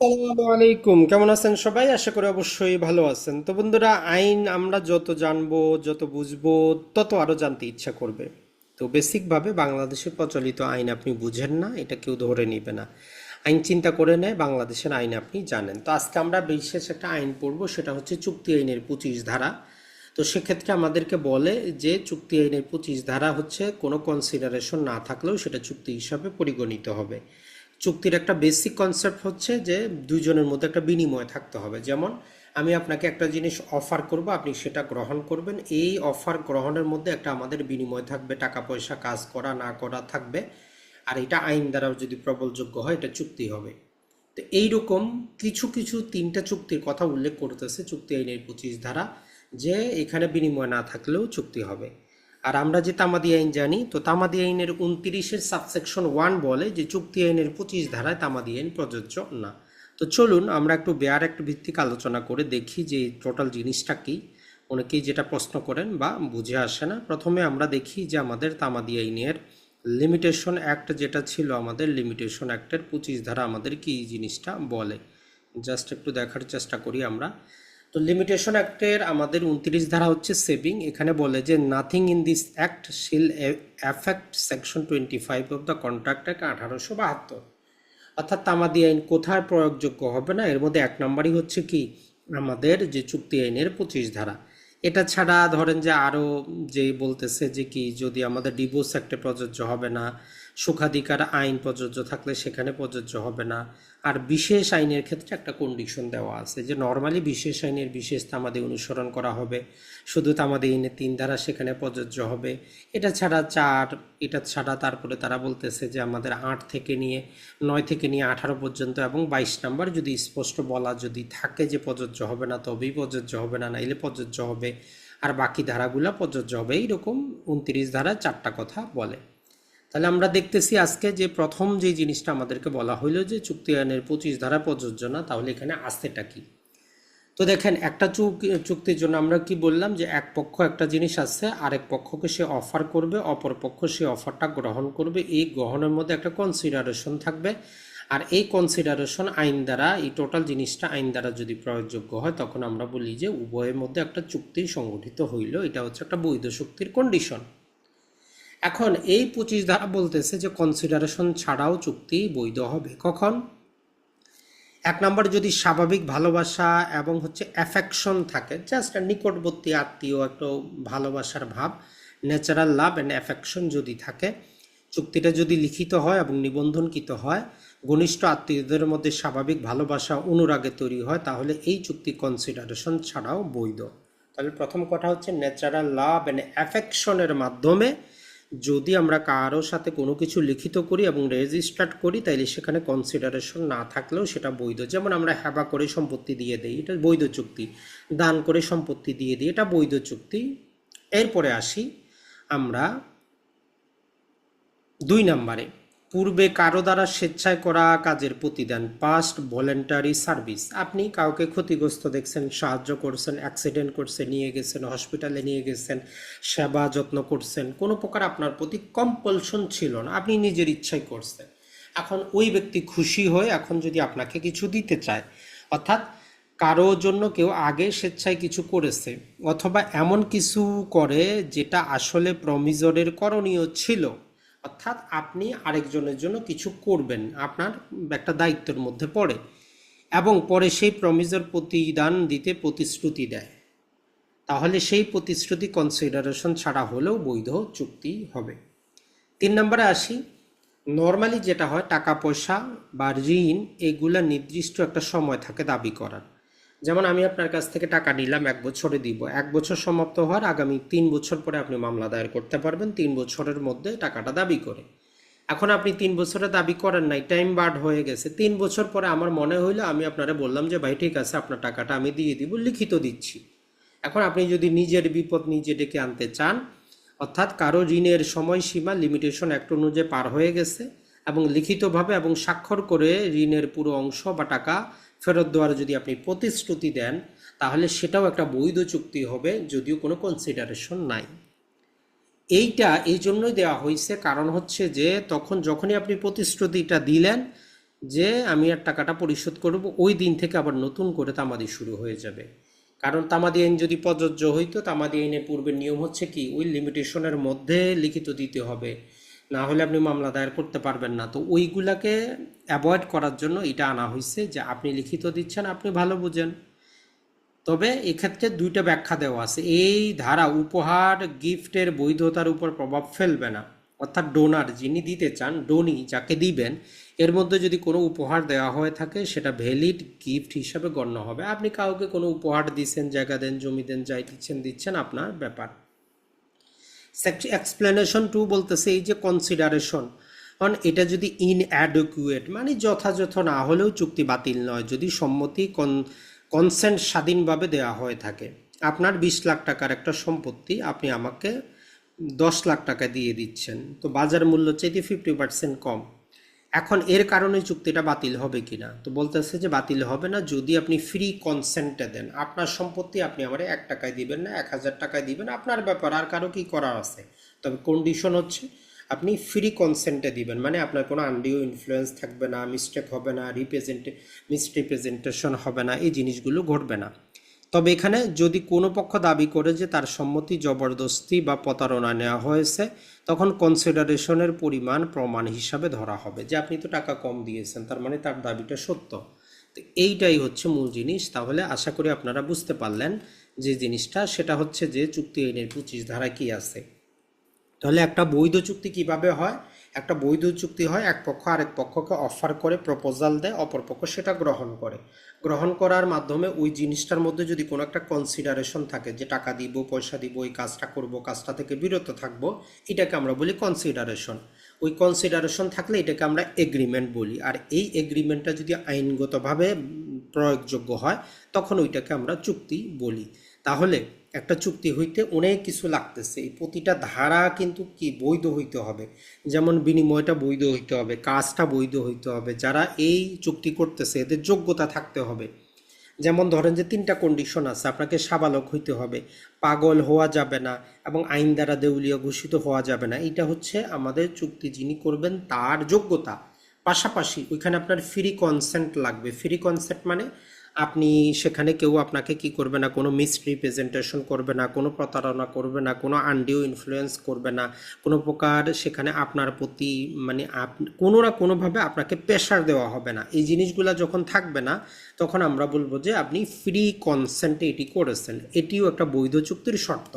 আসসালামু আলাইকুম। কেমন আছেন সবাই? আশা করি অবশ্যই ভালো আছেন। তো বন্ধুরা, আইন আমরা যত জানব, যত বুঝব, তত আরও জানতে ইচ্ছা করবে। তো বেসিকভাবে বাংলাদেশের প্রচলিত আইন আপনি বুঝেন না, এটা কেউ ধরে নিবে না। আইন চিন্তা করে নেয়, বাংলাদেশের আইন আপনি জানেন। তো আজকে আমরা বিশেষ একটা আইন পড়ব, সেটা হচ্ছে চুক্তি আইনের পঁচিশ ধারা। তো সেক্ষেত্রে আমাদেরকে বলে যে চুক্তি আইনের পঁচিশ ধারা হচ্ছে কোনো কনসিডারেশন না থাকলেও সেটা চুক্তি হিসাবে পরিগণিত হবে। চুক্তির একটা বেসিক কনসেপ্ট হচ্ছে যে দুজনের মধ্যে একটা বিনিময় থাকতে হবে। যেমন, আমি আপনাকে একটা জিনিস অফার করব, আপনি সেটা গ্রহণ করবেন। এই অফার গ্রহণের মধ্যে একটা আমাদের বিনিময় থাকবে টাকা পয়সা কাজ করা, না করা থাকবে। আর এটা আইন দ্বারাও যদি প্রবলযোগ্য হয়, এটা চুক্তি হবে। তো এইরকম কিছু কিছু তিনটা চুক্তির কথা উল্লেখ করতেছে চুক্তি আইনের পঁচিশ ধারা, যে এখানে বিনিময় না থাকলেও চুক্তি হবে। আর আমরা যে তামাদি আইন জানি, তো তামাদি আইনের উনত্রিশের সাবসেকশন ওয়ান বলে যে চুক্তি আইনের পঁচিশ ধারায় তামাদি আইন প্রযোজ্য না। তো চলুন আমরা একটু বেয়ার একটু ভিত্তিক আলোচনা করে দেখি যে টোটাল জিনিসটা কি। অনেকেই যেটা প্রশ্ন করেন বা বুঝে আসে না। প্রথমে আমরা দেখি যে আমাদের তামাদি আইনের লিমিটেশন অ্যাক্ট যেটা ছিল, আমাদের লিমিটেশন অ্যাক্টের পঁচিশ ধারা আমাদের কি জিনিসটা বলে। জাস্ট একটু দেখার চেষ্টা করি আমরা। তো লিমিটেশন অ্যাক্টের আমাদের উনত্রিশ ধারা হচ্ছে সেভিং এখানে বলে যে nothing in this act shall affect section twenty five of the contract act আঠারোশো বাহাত্তর। অর্থাৎ তামাদি আইন কোথায় প্রয়োগযোগ্য হবে না? এর মধ্যে এক নম্বরই হচ্ছে কি? আমাদের যে চুক্তি আইনের পঁচিশ ধারা। এটা ছাড়া ধরেন যে আরও যে বলতেছে যে কি, যদি আমাদের ডিভোর্স অ্যাক্টে প্রযোজ্য হবে না সুখাধিকার আইন প্রযোজ্য থাকলে সেখানে প্রযোজ্য হবে না। আর বিশেষ আইনের ক্ষেত্রে একটা কন্ডিশন দেওয়া আছে যে নর্মালি বিশেষ আইনের বিশেষ তামাদি অনুসরণ করা হবে। শুধু তামাদি আইনের তিন ধারা সেখানে প্রযোজ্য হবে। এটা ছাড়া চার, এটা ছাড়া তারপরে তারা বলতেছে যে আমাদের আট থেকে নিয়ে, নয় থেকে নিয়ে আঠারো পর্যন্ত এবং বাইশ নাম্বার যদি স্পষ্ট বলা যদি থাকে যে প্রযোজ্য হবে না, তবেই প্রযোজ্য হবে না, নাইলে প্রযোজ্য হবে। আর বাকি ধারাগুলো প্রযোজ্য হবে। এইরকম উনত্রিশ ধারা চারটা কথা বলে। তাহলে আমরা দেখতেছি আজকে যে প্রথম যে জিনিসটা আমাদেরকে বলা হইল যে চুক্তি আইনের পঁচিশ ধারা প্রযোজ্য না তাহলে এখানে আসতেটা কি? তো দেখেন, একটা চুক চুক্তির জন্য আমরা কি বললাম যে এক পক্ষ একটা জিনিস আছে, আরেক পক্ষকে সে অফার করবে, অপর পক্ষ সে অফারটা গ্রহণ করবে। এই গ্রহণের মধ্যে একটা কনসিডারেশন থাকবে। আর এই কনসিডারেশন আইন দ্বারা, এই টোটাল জিনিসটা আইন দ্বারা যদি প্রয়োগযোগ্য হয়, তখন আমরা বলি যে উভয়ের মধ্যে একটা চুক্তি সংগঠিত হইল। এটা হচ্ছে একটা বৈধ শক্তির কন্ডিশন এখন এই পঁচিশ ধারা বলতেছে যে কনসিডারেশন ছাড়াও চুক্তি বৈধ হবে। কখন? এক নম্বর যদি স্বাভাবিক ভালোবাসা এবং হচ্ছে অ্যাফেকশন থাকে জাস্ট নিকটবর্তী আত্মীয়, একটু ভালোবাসার ভাব ন্যাচারাল লাভ অ্যান্ড অ্যাফেকশন যদি থাকে, চুক্তিটা যদি লিখিত হয় এবং নিবন্ধনকৃত হয়, ঘনিষ্ঠ আত্মীয়দের মধ্যে স্বাভাবিক ভালোবাসা অনুরাগে তৈরি হয়, তাহলে এই চুক্তি কনসিডারেশন ছাড়াও বৈধ। তাহলে প্রথম কথা হচ্ছে ন্যাচারাল লাভ অ্যান্ড অ্যাফেকশনের মাধ্যমে যদি আমরা কারোর সাথে কোনো কিছু লিখিত করি এবং রেজিস্টার্ড করি, তাইলে সেখানে কনসিডারেশন না থাকলেও সেটা বৈধ। যেমন আমরা হ্যাবা করে সম্পত্তি দিয়ে দিই, এটা বৈধ চুক্তি। দান করে সম্পত্তি দিয়ে দিই, এটা বৈধ চুক্তি। এরপরে আসি আমরা দুই নম্বরে। পূর্বে কারও দ্বারা স্বেচ্ছায় করা কাজের প্রতিদান পাস্ট ভলেন্টারি সার্ভিস আপনি কাউকে ক্ষতিগ্রস্ত দেখছেন, সাহায্য করছেন অ্যাক্সিডেন্ট করছে, নিয়ে গেছেন হসপিটালে নিয়ে গেছেন, সেবা যত্ন করছেন, কোনো প্রকার আপনার প্রতি কম্পালশন ছিল না। আপনি নিজের ইচ্ছাই করছেন। এখন ওই ব্যক্তি খুশি হয়ে এখন যদি আপনাকে কিছু দিতে চায়, অর্থাৎ কারও জন্য কেউ আগে স্বেচ্ছায় কিছু করেছে, অথবা এমন কিছু করে যেটা আসলে প্রমিজরের করণীয় ছিল অর্থাৎ আপনি আরেকজনের জন্য কিছু করবেন, আপনার একটা দায়িত্বের মধ্যে পড়ে এবং পরে সেই প্রমিজের প্রতিদান দিতে প্রতিশ্রুতি দেয়। তাহলে সেই প্রতিশ্রুতি কনসিডারেশন ছাড়া হলেও বৈধ চুক্তি হবে। তিন নম্বরে আসি নর্মালি যেটা হয় টাকা পয়সা বা ঋণ, এগুলা নির্দিষ্ট একটা সময় থাকে দাবি করার। যেমন আমি আপনার কাছ থেকে টাকা নিলাম, এক বছরে দিব। এক বছর সমাপ্ত হওয়ার আগামী তিন বছর পরে আপনি মামলা দায়ের করতে পারবেন, তিন বছরের মধ্যে টাকাটা দাবি করে। এখন আপনি তিন বছরে দাবি করেন নাই টাইম বার্ড হয়ে গেছে। তিন বছর পরে আমার মনে হইল, আমি আপনারা বললাম যে, ভাই, ঠিক আছে, আপনার টাকাটা আমি দিয়ে দিব, লিখিত দিচ্ছি। এখন আপনি যদি নিজের বিপদ নিজে ডেকে আনতে চান, অর্থাৎ কারও ঋণের সময়সীমা লিমিটেশন অ্যাক্ট অনুযায়ী পার হয়ে গেছে এবং লিখিতভাবে এবং স্বাক্ষর করে ঋণের পুরো অংশ বা টাকা ফেরত দেওয়ার যদি আপনি প্রতিশ্রুতি দেন, তাহলে সেটাও একটা বৈধ চুক্তি হবে যদিও কোনো কনসিডারেশন নাই। এইটা এই জন্যই দেওয়া হয়েছে, কারণ হচ্ছে যে তখন যখনই আপনি প্রতিশ্রুতিটা দিলেন যে আমি আর টাকাটা পরিশোধ করব, ওই দিন থেকে আবার নতুন করে তামাদি শুরু হয়ে যাবে। কারণ তামাদি আইন যদি প্রযোজ্য হইতো, তামাদি আইনের পূর্বের নিয়ম হচ্ছে কি, ওই লিমিটেশনের মধ্যে লিখিত দিতে হবে। না হলে আপনি মামলা দায়ের করতে পারবেন না। তো ওইগুলাকে অ্যাভয়েড করার জন্য এটা আনা হয়েছে যে আপনি লিখিত দিচ্ছেন, আপনি ভালো বুঝেন। তবে এক্ষেত্রে দুইটা ব্যাখ্যা দেওয়া আছে। এই ধারা উপহার, গিফটের বৈধতার উপর প্রভাব ফেলবে না। অর্থাৎ ডোনার যিনি দিতে চান ডোনি যাকে দিবেন, এর মধ্যে যদি কোনো উপহার দেওয়া হয়ে থাকে, সেটা ভ্যালিড গিফট হিসাবে গণ্য হবে। আপনি কাউকে কোনো উপহার দিচ্ছেন, জায়গা দেন, জমি দেন, যাই দিচ্ছেন দিচ্ছেন, আপনার ব্যাপার। এক্সপ্লেনেশন টু বলতেছে এই যে কনসিডারেশন কারণ এটা যদি ইনঅ্যাডকুয়েট মানে যথাযথ না হলেও চুক্তি বাতিল নয়, যদি সম্মতি কন কনসেন্ট স্বাধীনভাবে দেওয়া হয়ে থাকে। আপনার বিশ লাখ টাকার একটা সম্পত্তি আপনি আমাকে দশ লাখ টাকা দিয়ে দিচ্ছেন। তো বাজার মূল্য চাইতে ফিফটি পার্সেন্ট কম। এখন এর কারণে চুক্তিটা বাতিল হবে কি না তো বলতেছে যে বাতিল হবে না, যদি আপনি ফ্রি কনসেন্টে দেন। আপনার সম্পত্তি আপনি আমার এক টাকায় দিবেন না, এক হাজার টাকায় দিবেন, আপনার ব্যাপার, আর কারও কি করার আছে? তবে কন্ডিশন হচ্ছে, আপনি ফ্রি কনসেন্টে দিবেন মানে আপনার কোনো আন্ডিও ইনফ্লুয়েন্স থাকবে না মিস্টেক হবে না রিপ্রেজেন্টে মিসরিপ্রেজেন্টেশন হবে না, এই জিনিসগুলো ঘটবে না। তবে এখানে যদি কোনো পক্ষ দাবি করে যে তার সম্মতি জবরদস্তি বা প্রতারণা নেওয়া হয়েছে, তখন কনসিডারেশনের পরিমাণ প্রমাণ হিসাবে ধরা হবে। যে আপনি তো টাকা কম দিয়েছেন, তার মানে তার দাবিটা সত্য। তো এইটাই হচ্ছে মূল জিনিস। তাহলে আশা করি আপনারা বুঝতে পারলেন যে জিনিসটা। সেটা হচ্ছে যে চুক্তি আইনের পঁচিশ ধারা কি আছে। তাহলে একটা বৈধ চুক্তি কীভাবে হয়? একটা বৈধ চুক্তি হয়, এক পক্ষ আরেক পক্ষকে অফার করে প্রপোজাল দেয়, অপর পক্ষ সেটা গ্রহণ করে। গ্রহণ করার মাধ্যমে ওই জিনিসটার মধ্যে যদি কোনো একটা কনসিডারেশন থাকে যে টাকা দিব, পয়সা দিব, এই কাজটা করব, কাজটা থেকে বিরত থাকব, এটাকে আমরা বলি কনসিডারেশন ওই কনসিডারেশন থাকলে এটাকে আমরা এগ্রিমেন্ট বলি। আর এই এগ্রিমেন্টটা যদি আইনগতভাবে প্রয়োগযোগ্য হয়, তখন ওইটাকে আমরা চুক্তি বলি। তাহলে একটা চুক্তি হইতে অনেক কিছু লাগতেছে। এই প্রতিটা ধারা কিন্তু কি বৈধ হইতে হবে? যেমন বিনিময়টা বৈধ হইতে হবে, কাজটা বৈধ হইতে হবে, যারা এই চুক্তি করতেছে এদের যোগ্যতা থাকতে হবে। যেমন ধরেন যে তিনটা কন্ডিশন আছে, আপনাকে সাবালক হইতে হবে, পাগল হওয়া যাবে না এবং আইন দ্বারা দেউলিয়া ঘোষিত হওয়া যাবে না। এটা হচ্ছে আমাদের চুক্তি যিনি করবেন তার যোগ্যতা। পাশাপাশি ওইখানে আপনার ফ্রি কনসেন্ট লাগবে। ফ্রি কনসেন্ট মানে আপনি সেখানে কেউ আপনাকে কি করবে না? কোনো মিসরিপ্রেজেন্টেশন করবে না, কোনো প্রতারণা করবে না, কোনো আন্ডিও ইনফ্লুয়েন্স করবে না, কোনো প্রকার সেখানে আপনার প্রতি মানে আপ, কোনো না কোনোভাবে আপনাকে প্রেশার দেওয়া হবে না। এই জিনিসগুলো যখন থাকবে না, তখন আমরা বলব যে আপনি ফ্রি কনসেন্টে এটি করেছেন। এটিও একটা বৈধ চুক্তির শর্ত।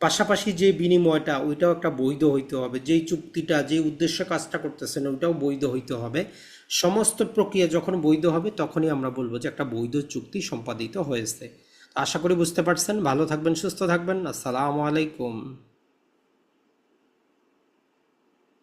পাশাপাশি যে বিনিময়টা, ওইটাও একটা বৈধ হইতে হবে। যেই চুক্তিটা যে উদ্দেশ্য কাজটা করতেছেন, ওইটাও বৈধ হইতে হবে। সমস্ত প্রক্রিয়া যখন বৈধ হবে, তখনই আমরা বলব যে একটা বৈধ চুক্তি সম্পাদিত হয়েছে। আশা করি বুঝতে পারছেন। ভালো থাকবেন, সুস্থ থাকবেন। আসসালামু আলাইকুম।